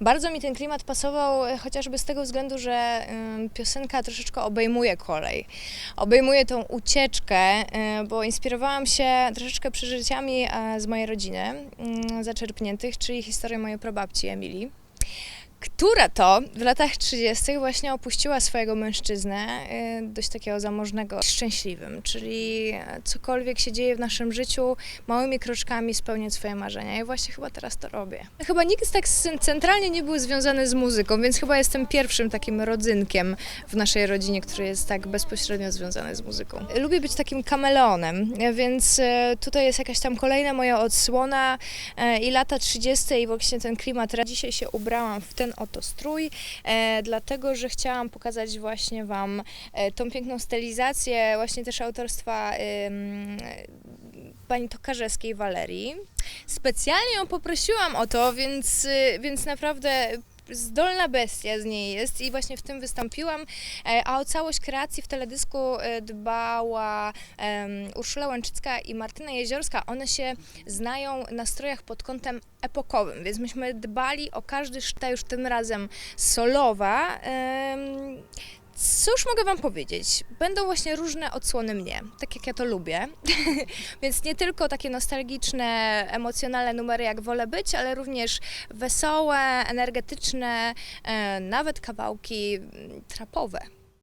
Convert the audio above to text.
Bardzo mi ten klimat pasował e, chociażby z tego względu, że piosenka troszeczkę obejmuje kolej. Obejmuje tą ucieczkę, e, bo inspirowałam się troszeczkę przeżyciami e, z mojej rodziny mm, zaczerpniętych, czyli historią mojej prababci Emilii która to w latach 30. właśnie opuściła swojego mężczyznę, y, dość takiego zamożnego, szczęśliwym, czyli e, cokolwiek się dzieje w naszym życiu, małymi kroczkami spełniać swoje marzenia. I właśnie chyba teraz to robię. Chyba nikt tak centralnie nie był związany z muzyką, więc chyba jestem pierwszym takim rodzynkiem w naszej rodzinie, który jest tak bezpośrednio związany z muzyką. Lubię być takim kameleonem, więc e, tutaj jest jakaś tam kolejna moja odsłona e, i lata 30. i właśnie ten klimat. Dzisiaj się ubrałam w ten oto strój, e, dlatego że chciałam pokazać właśnie Wam e, tą piękną stylizację, właśnie też autorstwa pani tokarzewskiej Walerii. Specjalnie ją poprosiłam o to, więc, y, więc naprawdę zdolna bestia z niej jest i właśnie w tym wystąpiłam, e, a o całość kreacji w teledysku e, dbała Urszula Łęczycka i Martyna Jeziorska. One się znają na strojach pod kątem epokowym, więc myśmy dbali o każdy szta już tym razem solowa. Cóż mogę Wam powiedzieć? Będą właśnie różne odsłony mnie, tak jak ja to lubię. Więc nie tylko takie nostalgiczne, emocjonalne numery, jak wolę być, ale również wesołe, energetyczne, e, nawet kawałki mm, trapowe.